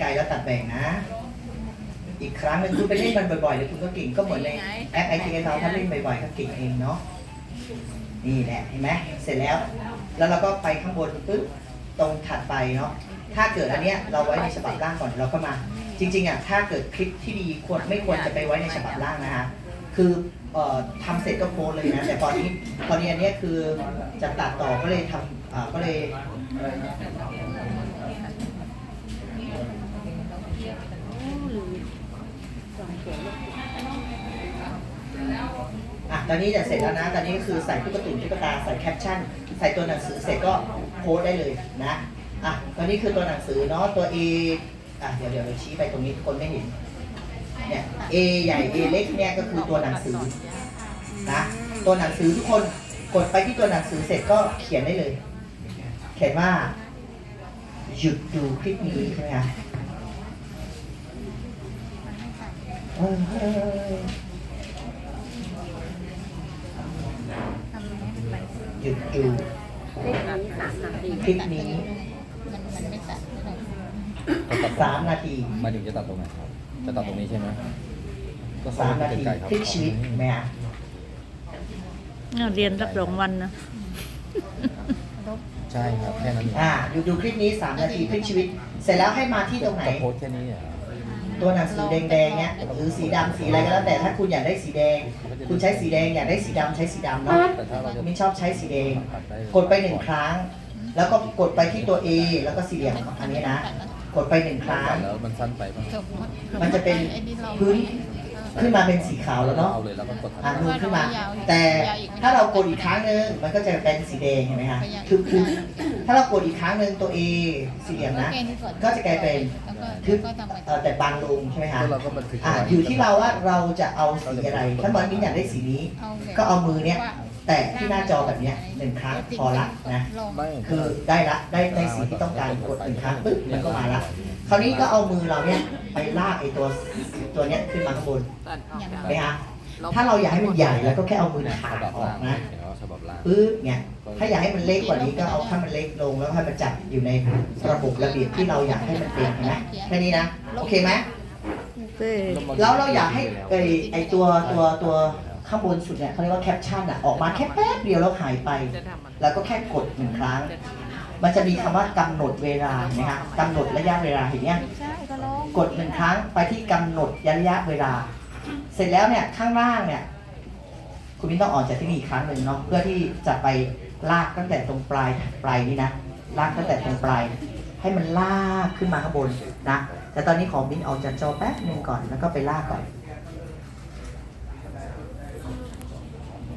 ไกลแล้วตัดแบ่งนะ อีกครั้งหนึ่งคุณไปเล่นมันบ่อยๆเดี๋ยวคุณก็เก่งก็เหมือนในแอปไอทีเราถ้าเล่นบ่อยๆก็เก่งเองเนาะนี่แหละเห็นไหมเสร็จแล้ว แล้วเราก็ไปข้างบนปึ๊บตรงถัดไปเนาะถ้าเกิดอันเนี้ยเราไว้ในฉบับล่างก่อนเราก็มา จริงๆอะถ้าเกิดคลิปที่ดีควรไม่ควรจะไปไว้ในฉบับล่างนะฮะคือเอ่อทำเสร็จก็โพสต์เลยนะแต่ตอนนี้ตอนนี้อันเนี้ยคือจะตัดต่อก็เลยทำอ่าก็เลย อะ ตอนนี้จะเสร็จแล้วนะ ตอนนี้คือใส่ตุ๊กตุ่นตุ๊กตา ใส่แคปชั่น ใส่ตัวหนังสือเสร็จก็โพสได้เลยนะ อะ ตอนนี้คือตัวหนังสือเนาะ ตัว A อะ เดี๋ยวเดี๋ยวเราชี้ไปตรงนี้คนไม่เห็น เนี่ย A ใหญ่ A เล็กเนี่ยก็คือตัวหนังสือนะ ตัวหนังสือทุกคนกดไปที่ตัวหนังสือเสร็จก็เขียนได้เลย เขียนว่าหยุดดูคลิปนี้ใช่ไหมคะเออเออ ทำให้มันไป หยุดดูเลขนี้สามนาทีคลิปนี้มันมันไม่ตัดเท่าไหร่จะตัดสามนาทีหมายถึงจะตัดตรงไหนครับ จะตัดตรงนี้ใช่ไหมก็สามนาทีไกลๆครับพลิกชีวิตไหมฮะเนี่ยเรียนสักสองวันนะ ใช่ครับแค่นั้นเองอ่าดูดูคลิปนี้สามนาทีพลิกชีวิต เสร็จแล้วให้มาที่ตรงไหนจะโพสต์แค่นี้เหรอ ตัวหนังสือแดงๆเนี้ยหรือสีดำสีอะไรก็แล้วแต่ถ้าคุณอยากได้สีแดง คุณใช้สีแดงอยากได้สีดำใช้สีดำเนาะแต่ถ้าเราจะไม่ชอบใช้สีแดงตัดได้กดไปหนึ่งครั้ง แล้วก็กดไปที่ตัว A แล้วก็สี่เหลี่ยมอันนี้นะ กดไปหนึ่งครั้งตัดแล้วมันสั้นไปป่ะสมมติมันจะเป็นไอ้ที่เราพื้น ขึ้นมาเป็นสีขาวแล้วเนาะเอาเลยแล้วก็กดอ่าทำนูนขึ้นมา แต่ถ้าเรากดอีกครั้งหนึ่งมันก็จะเป็นสีแดงเห็นไหมคะคือคือถ้าเรากดอีกครั้งหนึ่งตัว A สี่เหลี่ยมนะ ก็จะกลายเป็นแล้วก็ทึบก็ทำไปเอ่อแต่บางลงใช่ไหมคะแล้วเราก็บันทึกอ่าไว้ อยู่ที่เราว่าเราจะเอาสีอะไร ถ้าบอลมิ้นอยากได้สีนี้เอาแบบก็เอามือเนี้ยว่า แตะที่หน้าจอแบบเนี้ยหนึ่งครั้งพอละนะลองไม่คือได้ละได้ในสีที่ต้องการกดหนึ่งครั้งปึ๊บมันก็มาละคราวนี้ก็เอามือเราเนี่ยไปลากไอ้ตัวตัวเนี้ยขึ้นมาข้างบนอย่างเห็นไหมคะถ้าเราอยากให้มันใหญ่แล้วก็แค่เอามือถ่าฉยบับออล่ากงนะเดี๋ยวฉบับล่างปึ๊บเนี่ยถ้าอยากให้มันเล็กกว่านี้ก็เอาให้มันเล็กลงแล้วให้มันจัดอยู่ในระบบระเบียบที่เราอยากให้มันเป็นเห็นไหมแค่นี้นะโอเคไหมแล้วเราอยากให้ไอไอตัวตัวตัว ข้างบนสุดเนี่ยเขาเรียกว่าแคปชั่นอะออกมาแค่แป๊บเดียวแล้วหายไป แล้วก็แค่กดหนึ่งครั้ง มันจะมีคำว่ากำหนดเวลานะฮะกำหนดระยะเวลาเห็นยังใช่ก็ลองกดหนึ่งครั้งไปที่กำหนดระยะเวลา เสร็จแล้วเนี่ยข้างล่างเนี่ยคุณมิ้นต้องออกจากที่นี่อีกครั้งหนึ่งเนาะเพื่อที่จะไปลากตั้งแต่ตรงปลายปลายนี้นะลากตั้งแต่ตรงปลาย ให้มันลากขึ้นมาข้างบนนะแต่ตอนนี้ขอมิ้นออกจากจอแป๊บหนึ่งก่อนแล้วก็ไปลากก่อน